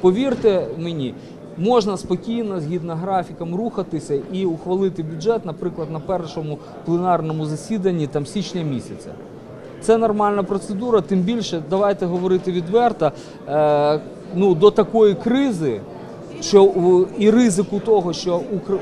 повірте мені, можна спокійно, згідно графікам, рухатися і ухвалити бюджет, наприклад, на першому пленарному засіданні там січня місяця. Це нормальна процедура, тим більше давайте говорити відверто. Е, ну, до такої кризи, що і ризику того, що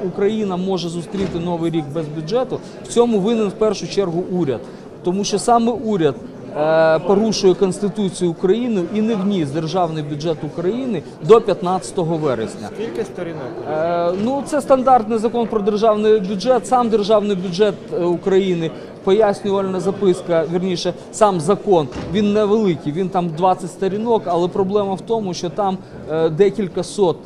Україна може зустріти новий рік без бюджету, в цьому винен в першу чергу уряд, тому що саме уряд. Е, Порушує Конституцію України і не вніс державний бюджет України до 15 вересня. Скільки сторінок? Е, ну, це стандартний закон про державний бюджет. Сам державний бюджет е, України, пояснювальна записка, вірніше, сам закон, він невеликий, він там 20 сторінок, але проблема в тому, що там декілька сот.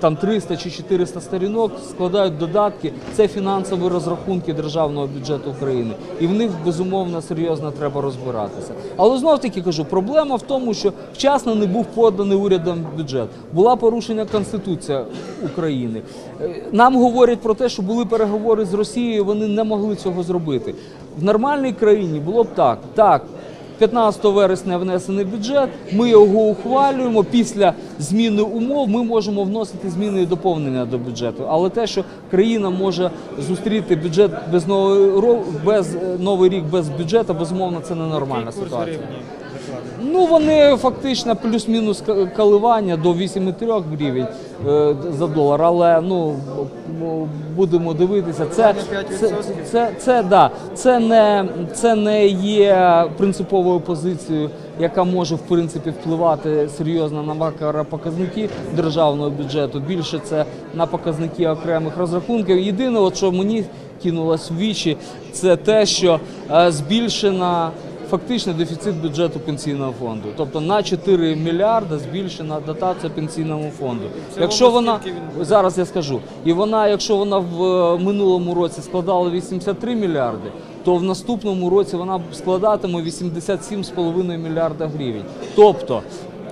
Там 300 чи 400 сторінок складають додатки. Це фінансові розрахунки державного бюджету України, і в них безумовно серйозно треба розбиратися. Але знов таки кажу, проблема в тому, що вчасно не був поданий урядом бюджет. Була порушена Конституція України. Е, Нам говорять про те, що були переговори з Росією, вони не могли цього зробити. В нормальній країні було б так. Так, 15 вересня внесений бюджет, ми його ухвалюємо. Після зміни умов ми можемо вносити зміни і доповнення до бюджету. Але те, що країна може зустріти бюджет без новий без е, новий рік без бюджету, безумовно, це ненормальна ситуація. Ну вони фактично плюс-мінус коливання до 8,3 гривень е, за долар. Але ну будемо дивитися. Це, це, це, це, да, це, не, це не є принциповою позицією, яка може в принципі впливати серйозно на макропоказники державного бюджету. Більше це на показники окремих розрахунків. Єдине, от що мені кинулось в вічі, це те, що е, збільшена фактично дефіцит бюджету пенсійного фонду. Тобто на 4 мільярди збільшена дотація пенсійному фонду. Якщо вона зараз я скажу, і вона, якщо вона в е, минулому році складала 83 мільярди, то в наступному році вона складатиме 87,5 мільярда гривень. Тобто.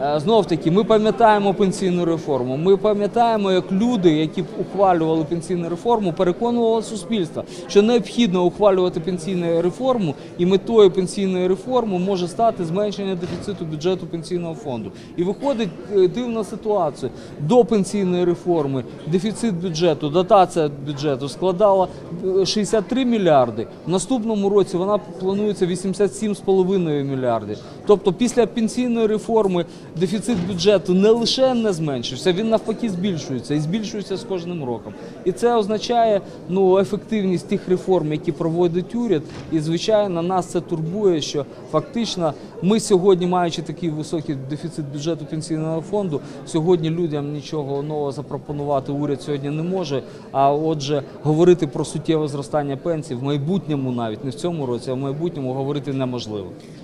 Е, Знов таки, ми пам'ятаємо пенсійну реформу. Ми пам'ятаємо, як люди, які ухвалювали пенсійну реформу, переконували суспільство, що необхідно ухвалювати пенсійну реформу, і метою пенсійної реформи може стати зменшення дефіциту бюджету пенсійного фонду. І виходить е, дивна ситуація. До пенсійної реформи дефіцит бюджету, дотація бюджету складала е, 63 мільярди. В наступному році вона планується 87,5 мільярди. Тобто після пенсійної реформи дефіцит бюджету не лише не зменшився, він навпаки збільшується і збільшується з кожним роком. І це означає ну, ефективність тих реформ, які проводить уряд. І звичайно, нас це турбує, що фактично ми сьогодні, маючи такий високий дефіцит бюджету пенсійного фонду, сьогодні людям нічого нового запропонувати уряд сьогодні не може. А отже, говорити про суттєве зростання пенсій в майбутньому, навіть не в цьому році, а в майбутньому говорити неможливо.